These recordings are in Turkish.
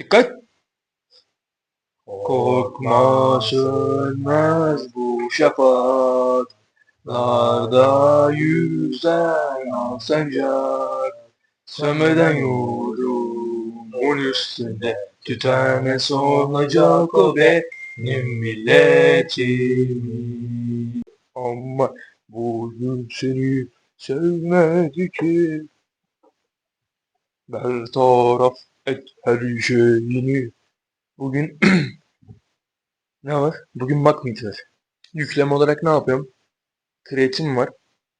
Dikkat. Korkma sönmez bu şafaklarda yüzen al sancak. Sönmeden yolumun üstünde tütene olacak o benim milletim. Ama bugün seni sevmedi ki. Bertaraf et her şeyini. Bugün ne var? Bugün makmit var. Yükleme olarak ne yapıyorum? Kreatin var.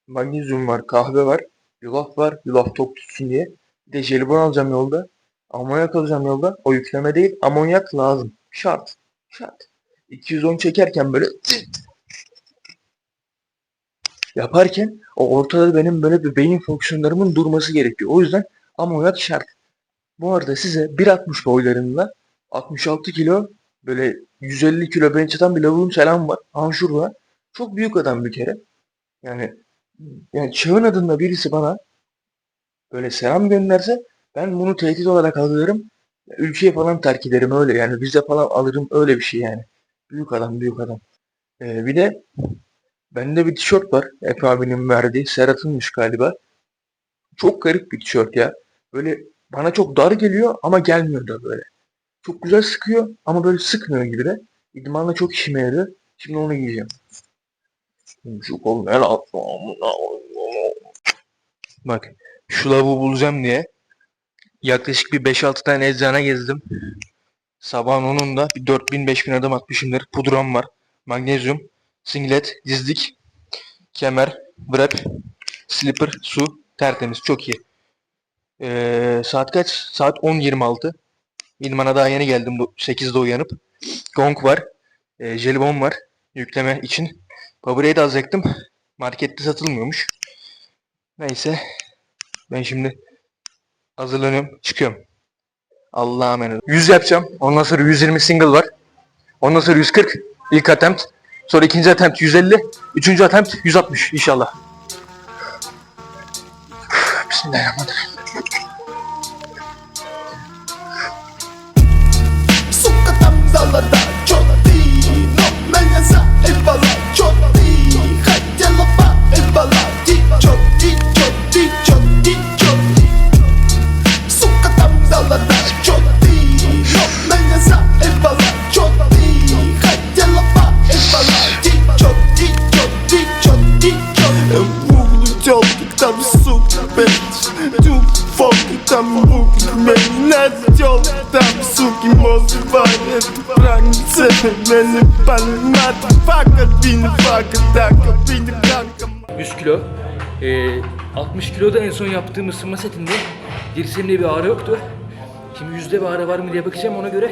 Magnezyum var. Kahve var. Yulaf var. Yulaf tok tutsun diye. Bir de jelibon alacağım yolda. Amonyak alacağım yolda. O yükleme değil. Amonyak lazım. Şart. Şart. 210 çekerken böyle yaparken o ortada benim böyle bir beyin fonksiyonlarımın durması gerekiyor. O yüzden amonyak şart. Bu arada size 1.60 boylarında 66 kilo böyle 150 kilo bench atan bir lavuğum selam var. Anşur var. Çok büyük adam bir kere. Yani yani çağın adında birisi bana böyle selam gönderse ben bunu tehdit olarak algılarım. Ülkeyi falan terk ederim öyle yani vize falan alırım öyle bir şey yani. Büyük adam büyük adam. Ee, bir de bende bir tişört var. Efe abinin verdiği. Serhat'ınmış galiba. Çok garip bir tişört ya. Böyle bana çok dar geliyor ama gelmiyor da böyle. Çok güzel sıkıyor ama böyle sıkmıyor gibi de. İdmanla çok işime yarıyor. Şimdi onu giyeceğim. Şu kol ne lan? Bak şu lavuğu bulacağım diye yaklaşık bir 5-6 tane eczane gezdim. Sabahın 10'unda bir 4000-5000 adım atmışımdır. Pudram var. Magnezyum, singlet, dizlik, kemer, wrap, slipper, su. Tertemiz. Çok iyi. Ee, saat kaç? Saat 10.26. İdmana daha yeni geldim bu 8'de uyanıp. Gong var. E, jelibon var. Yükleme için. Powerade alacaktım. Markette satılmıyormuş. Neyse. Ben şimdi hazırlanıyorum. Çıkıyorum. Allah'a emanet. 100 yapacağım. Ondan sonra 120 single var. Ondan sonra 140 ilk attempt. Sonra ikinci attempt 150. Üçüncü attempt 160 inşallah. Bismillahirrahmanirrahim. Menler yoldan su kim olsun bari Frankse beni palmat Fakat beni fakat dakika beni kanka 100 kilo. Ee, 60 kiloda en son yaptığım ısınma setinde dirseğimde bir ağrı yoktu. Şimdi yüzde bir ağrı var mı diye bakacağım ona göre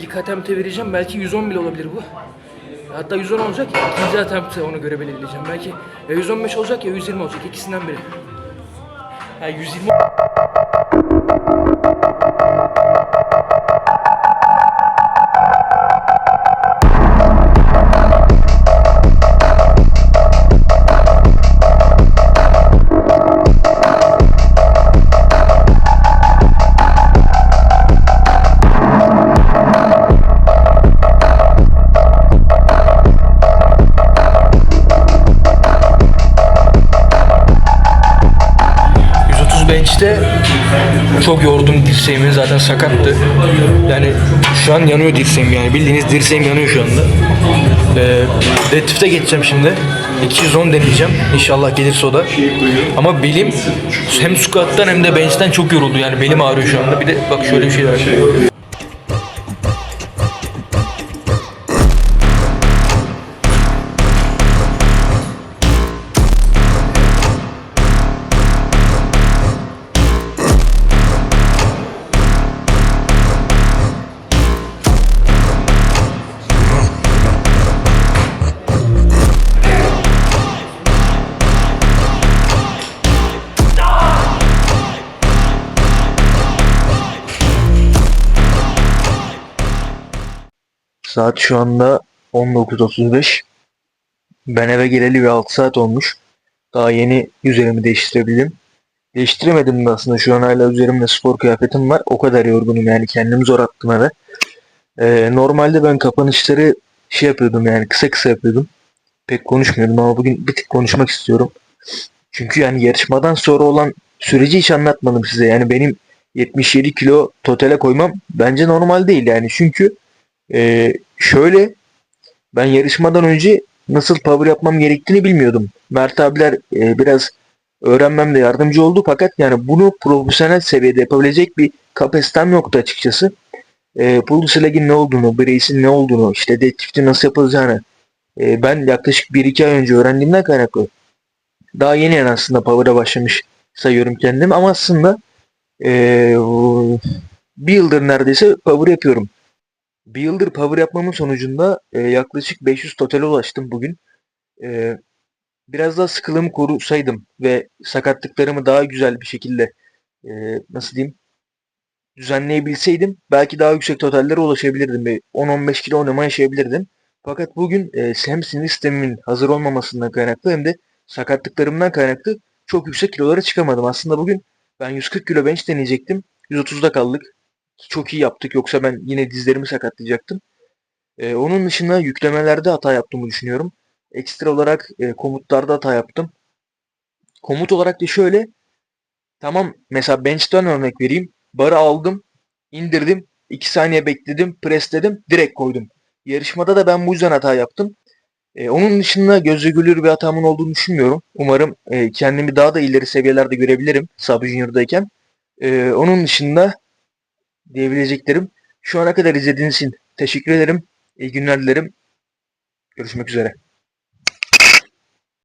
ilk attempt'e vereceğim. Belki 110 bile olabilir bu. Hatta 110 olacak ya ikinci attempt'e ona göre belirleyeceğim. Belki ya 115 olacak ya 120 olacak ikisinden biri. Ha 120 130 bench'te çok yordum dirseğimi zaten sakattı. Yani şu an yanıyor dirseğim yani bildiğiniz dirseğim yanıyor şu anda. Ee, deadlift'e geçeceğim şimdi. 210 deneyeceğim. İnşallah gelirse o da. Ama belim hem squat'tan hem de bench'ten çok yoruldu yani belim ağrıyor şu anda. Bir de bak şöyle bir şey var. Saat şu anda 19.35. Ben eve geleli bir 6 saat olmuş. Daha yeni üzerimi değiştirebildim. Değiştiremedim de aslında şu an hala üzerimde spor kıyafetim var. O kadar yorgunum yani kendimi zor attım eve. Ee, normalde ben kapanışları şey yapıyordum yani kısa kısa yapıyordum. Pek konuşmuyordum ama bugün bir tık konuşmak istiyorum. Çünkü yani yarışmadan sonra olan süreci hiç anlatmadım size. Yani benim 77 kilo totale koymam bence normal değil yani. Çünkü e, şöyle ben yarışmadan önce nasıl power yapmam gerektiğini bilmiyordum. Mert abiler e, biraz öğrenmemde yardımcı oldu fakat yani bunu profesyonel seviyede yapabilecek bir kapasitem yoktu açıkçası. E, Pulse Lag'in ne olduğunu, Brace'in ne olduğunu, işte deadlift'in nasıl yapılacağını e, ben yaklaşık 1-2 ay önce öğrendiğimden kaynaklı. Daha yeni yani aslında power'a başlamış sayıyorum kendimi ama aslında e, bir yıldır neredeyse power yapıyorum. Bir yıldır power yapmamın sonucunda e, yaklaşık 500 totale ulaştım bugün. E, biraz daha sıkılığımı korusaydım ve sakatlıklarımı daha güzel bir şekilde e, nasıl diyeyim düzenleyebilseydim belki daha yüksek totallere ulaşabilirdim. Bir 10-15 kilo oynama yaşayabilirdim. Fakat bugün e, hem sinir sistemimin hazır olmamasından kaynaklı hem de sakatlıklarımdan kaynaklı çok yüksek kilolara çıkamadım. Aslında bugün ben 140 kilo bench deneyecektim. 130'da kaldık. Çok iyi yaptık. Yoksa ben yine dizlerimi sakatlayacaktım. E, onun dışında yüklemelerde hata yaptığımı düşünüyorum. Ekstra olarak e, komutlarda hata yaptım. Komut olarak da şöyle. Tamam mesela bench'ten örnek vereyim. Barı aldım, indirdim, 2 saniye bekledim, presledim, direkt koydum. Yarışmada da ben bu yüzden hata yaptım. E, onun dışında gözle görülür bir hatamın olduğunu düşünmüyorum. Umarım e, kendimi daha da ileri seviyelerde görebilirim Sub Junior'dayken. E, onun dışında diyebileceklerim şu ana kadar izlediğiniz için teşekkür ederim. İyi günler dilerim. Görüşmek üzere.